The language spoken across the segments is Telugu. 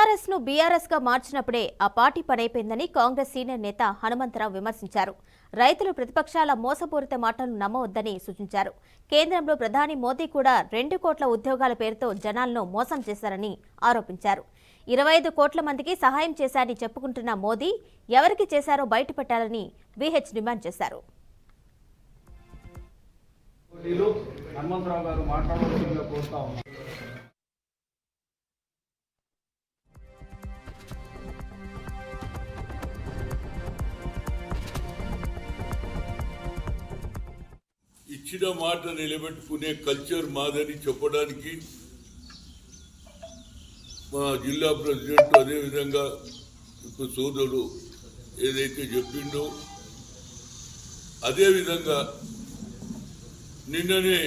టీఆర్ఎస్ను బీఆర్ఎస్గా మార్చినప్పుడే ఆ పార్టీ పనైపోయిందని కాంగ్రెస్ సీనియర్ నేత హనుమంతరావు విమర్శించారు. రైతులు ప్రతిపక్షాల మోసపూరిత మాటలు నమ్మవద్దని సూచించారు. కేంద్రంలో ప్రధాని మోదీ కూడా రెండు కోట్ల ఉద్యోగాల పేరుతో జనాలను మోసం చేశారని ఆరోపించారు. ఇరవై ఐదు కోట్ల మందికి సహాయం చేశారని చెప్పుకుంటున్న మోదీ ఎవరికి చేశారో బయటపెట్టాలని బీహెచ్ డిమాండ్ చేశారు. హనుమంతరావు గారు మాట్లాడవలసిందిగా కోరుతా ఇచ్చిన మాట నిలబెట్టుకునే కల్చర్ మాదని చెప్పడానికి మా జిల్లా ప్రెసిడెంట్ అదేవిధంగా ఇప్పుడు సోదరుడు ఏదైతే చెప్పిండో అదేవిధంగా నిన్ననే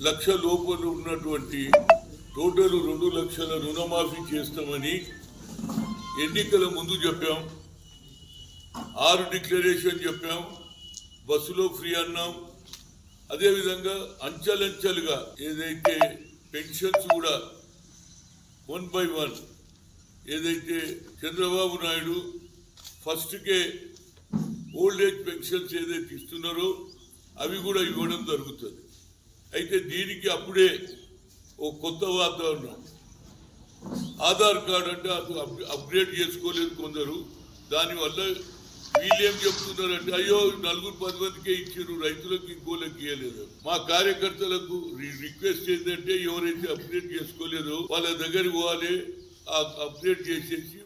లక్ష లోపల ఉన్నటువంటి టోటల్ రెండు లక్షల రుణమాఫీ చేస్తామని ఎన్నికల ముందు చెప్పాం ఆరు డిక్లరేషన్ చెప్పాం బస్సులో ఫ్రీ అన్నాం. అదేవిధంగా అంచెలంచెలుగా ఏదైతే పెన్షన్స్ కూడా వన్ బై వన్ ఏదైతే చంద్రబాబు నాయుడు ఫస్ట్కే ఓల్డ్ ఏజ్ పెన్షన్స్ ఏదైతే ఇస్తున్నారో అవి కూడా ఇవ్వడం జరుగుతుంది. అయితే దీనికి అప్పుడే ఓ కొత్త వాతావరణం. ఆధార్ కార్డు అంటే అప్- అప్గ్రేడ్ చేసుకోలేదు కొందరు. దానివల్ల వీళ్ళేం చెప్తున్నారంటే అయ్యో నలుగురు పది మందికే ఇచ్చారు రైతులకు ఇంకోళ్ళకి ఇవ్వలేదు మా కార్యకర్తలకు రిక్వెస్ట్ ఏంటంటే ఎవరైతే అప్డేట్ చేసుకోలేదో వాళ్ళ దగ్గర పోవాలి అప్డేట్ చేసేసి